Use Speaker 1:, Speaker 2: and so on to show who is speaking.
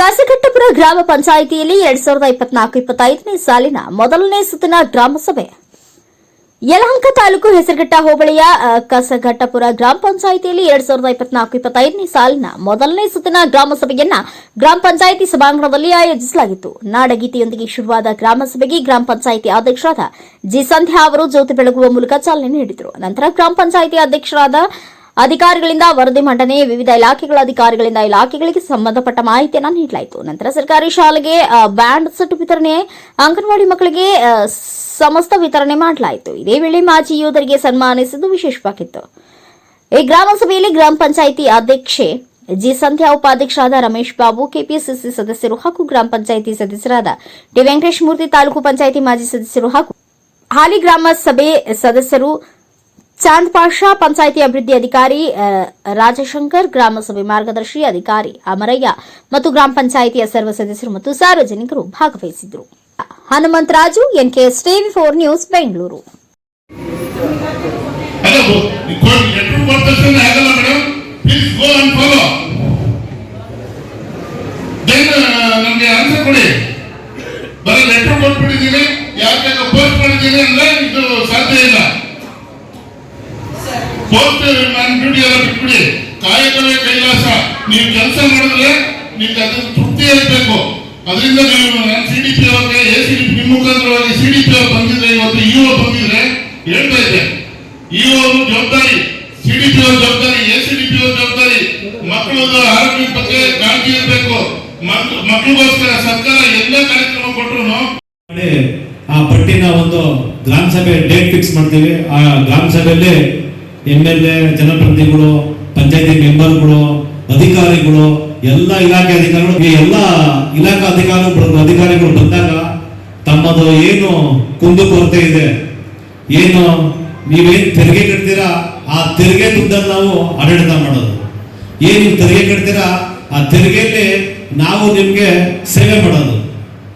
Speaker 1: ಕಾಸಘಟ್ಟಪುರ ಗ್ರಾಮ ಪಂಚಾಯಿತಿಯಲ್ಲಿ ಎರಡ್ ಸಾವಿರದ ಇಪ್ಪತ್ನಾಲ್ಕು ಇಪ್ಪತ್ತೈದನೇ ಸಾಲಿನ ಮೊದಲನೇ ಸುತ್ತಿನ ಗ್ರಾಮ ಸಭೆ. ಯಲಹಂಕ ತಾಲೂಕು ಹೆಸರುಘಟ್ಟ ಹೋಬಳಿಯ ಕಸಘಟ್ಟಪುರ ಗ್ರಾಮ ಪಂಚಾಯಿತಿಯಲ್ಲಿ ಎರಡ್ ಸಾವಿರದ ಇಪ್ಪತ್ನಾಲ್ಕು ಇಪ್ಪತ್ತೈದನೇ ಸಾಲಿನ ಮೊದಲನೇ ಸುತ್ತಿನ ಗ್ರಾಮ ಸಭೆಯನ್ನ ಗ್ರಾಮ ಪಂಚಾಯಿತಿ ಸಭಾಂಗಣದಲ್ಲಿ ಆಯೋಜಿಸಲಾಗಿತ್ತು. ನಾಡಗೀತೆಯೊಂದಿಗೆ ಶುರುವಾದ ಗ್ರಾಮ ಸಭೆಗೆ ಗ್ರಾಮ ಪಂಚಾಯಿತಿ ಅಧ್ಯಕ್ಷರಾದ ಜಿ ಸಂಧ್ಯಾ ಅವರು ಜ್ಯೋತಿ ಬೆಳಗುವ ಮೂಲಕ ಚಾಲನೆ ನೀಡಿದರು. ನಂತರ ಗ್ರಾಮ ಪಂಚಾಯಿತಿ ಅಧ್ಯಕ್ಷರಾದ ಅಧಿಕಾರಿಗಳಿಂದ ವರದಿ ಮಂಡನೆ, ವಿವಿಧ ಇಲಾಖೆಗಳ ಅಧಿಕಾರಿಗಳಿಂದ ಇಲಾಖೆಗಳಿಗೆ ಸಂಬಂಧಪಟ್ಟ ಮಾಹಿತಿಯನ್ನು ನೀಡಲಾಯಿತು. ನಂತರ ಸರ್ಕಾರಿ ಶಾಲೆಗೆ ಬ್ಯಾಂಡ್ ಸೆಟ್ ವಿತರಣೆ, ಅಂಗನವಾಡಿ ಮಕ್ಕಳಿಗೆ ಸಮಸ್ತ ವಿತರಣೆ ಮಾಡಲಾಯಿತು. ಇದೇ ವೇಳೆ ಮಾಜಿ ಯೋಧರಿಗೆ ಸನ್ಮಾನಿಸಿದ್ದು ವಿಶೇಷವಾಗಿತ್ತು ಈ ಗ್ರಾಮ ಸಭೆಯಲ್ಲಿ ಗ್ರಾಮ ಪಂಚಾಯಿತಿ ಅಧ್ಯಕ್ಷೆ ಜಿ ಸಂಧ್ಯಾ, ಉಪಾಧ್ಯಕ್ಷರಾದ ರಮೇಶ್ ಬಾಬು, ಕೆಪಿಸಿಸಿ ಸದಸ್ಯರು ಹಾಗೂ ಗ್ರಾಮ ಪಂಚಾಯಿತಿ ಸದಸ್ಯರಾದ ಟಿ ವೆಂಕಟೇಶ್ ಮೂರ್ತಿ, ತಾಲೂಕು ಪಂಚಾಯಿತಿ ಮಾಜಿ ಸದಸ್ಯರು ಹಾಗೂ ಹಾಲಿ ಗ್ರಾಮ ಸಭೆ ಸದಸ್ಯರು ಚಾಂದ್ ಪಾಷಾ ಪಂಚಾಯಿತಿ ಅಭಿವೃದ್ಧಿ ಅಧಿಕಾರಿ ರಾಜಶಂಕರ್ ಗ್ರಾಮಸಭೆ ಮಾರ್ಗದರ್ಶಿ ಅಧಿಕಾರಿ ಅಮರಯ್ಯ ಮತ್ತು ಗ್ರಾಮ ಪಂಚಾಯಿತಿಯ ಸರ್ವ ಸದಸ್ಯರು ಮತ್ತು ಸಾರ್ವಜನಿಕರು ಭಾಗವಹಿಸಿದ್ದರು. Hanumantharaju NKS TV four news, Bengaluru.
Speaker 2: ಸಾಧ್ಯ ಇಲ್ಲ. ಪೋಸ್ಟ್ ನಾನು ಡ್ಯೂಟಿ ಎಲ್ಲ ಬಿಟ್ಬಿಡಿ. ಕಾಯಕವೇ ಕೈಲಾಸ. ನೀವು ಕೆಲಸ ಮಾಡಿದ್ರೆ ನಿಮ್ಗೆ ಅದ್ರ ತೃಪ್ತಿ ಇರಬೇಕು ಅದರಿಂದ ನೀವು ನಾನು ಸಿ ಡಿ ಪಿ ಅವ್ರಿಗೆ ಎ ಸಿ ಡಿ ಪಿ ಮುಖಾಂತರವಾಗಿ ಸಿ ಡಿ ಪಿ ಅವ್ರು ಬಂದಿದ್ರೆ ಇವತ್ತು ಇ ಒ ಬಂದಿದ್ರೆ ಹೇಳ್ತಾ ಇದ್ದೆ. ಇ ಒ ಜವಾಬ್ದಾರಿ ಸಿ ಡಿ ಪಿ ಅವ್ರ ಜವಾಬ್ದಾರಿ ಎ ಸಿ ಡಿ ಪಿ ಅವ್ರ ಜವಾಬ್ದಾರಿ. ಮಕ್ಕಳದ ಆರೋಗ್ಯದ ಬಗ್ಗೆ ಕಾಳಜಿ ಇರಬೇಕು. ಮಕ್ಕಳಿಗೋಸ್ಕರ ಸರ್ಕಾರ ಎಲ್ಲ ಕಾರ್ಯಕ್ರಮ ಕೊಟ್ಟರು
Speaker 3: ಆ ಪಟ್ಟಿನ ಒಂದು ಗ್ರಾಮ ಸಭೆ ಡೇಟ್ ಫಿಕ್ಸ್ ಮಾಡ್ತೀವಿ. ಆ ಗ್ರಾಮ ಸಭೆಯಲ್ಲಿ ಎಂ ಎಲ್ ಎ, ಜನಪ್ರತಿನಿಧಿಗಳು, ಪಂಚಾಯತಿ ಮೆಂಬರ್ಗಳು, ಅಧಿಕಾರಿಗಳು, ಎಲ್ಲ ಇಲಾಖೆ ಅಧಿಕಾರಿಗಳು ಎಲ್ಲ ಇಲಾಖಾ ಅಧಿಕಾರಿಗಳು ಅಧಿಕಾರಿಗಳು ಬಂದಾಗ ತಮ್ಮದು ಏನು ಕುಂದು ಕೊರತೆ ಇದೆ, ಏನು ನೀವೇನ್ ತೆರಿಗೆ ಕಟ್ತೀರಾ, ಆ ತೆರಿಗೆ ದುಡ್ಡನ್ನು ನಾವು ಆಡಳಿತ ಮಾಡೋದು. ಏನು ತೆರಿಗೆ ಕಟ್ತೀರಾ, ಆ ತೆರಿಗೆಯಲ್ಲಿ ನಾವು ನಿಮಗೆ ಸೇವೆ ಮಾಡೋದು.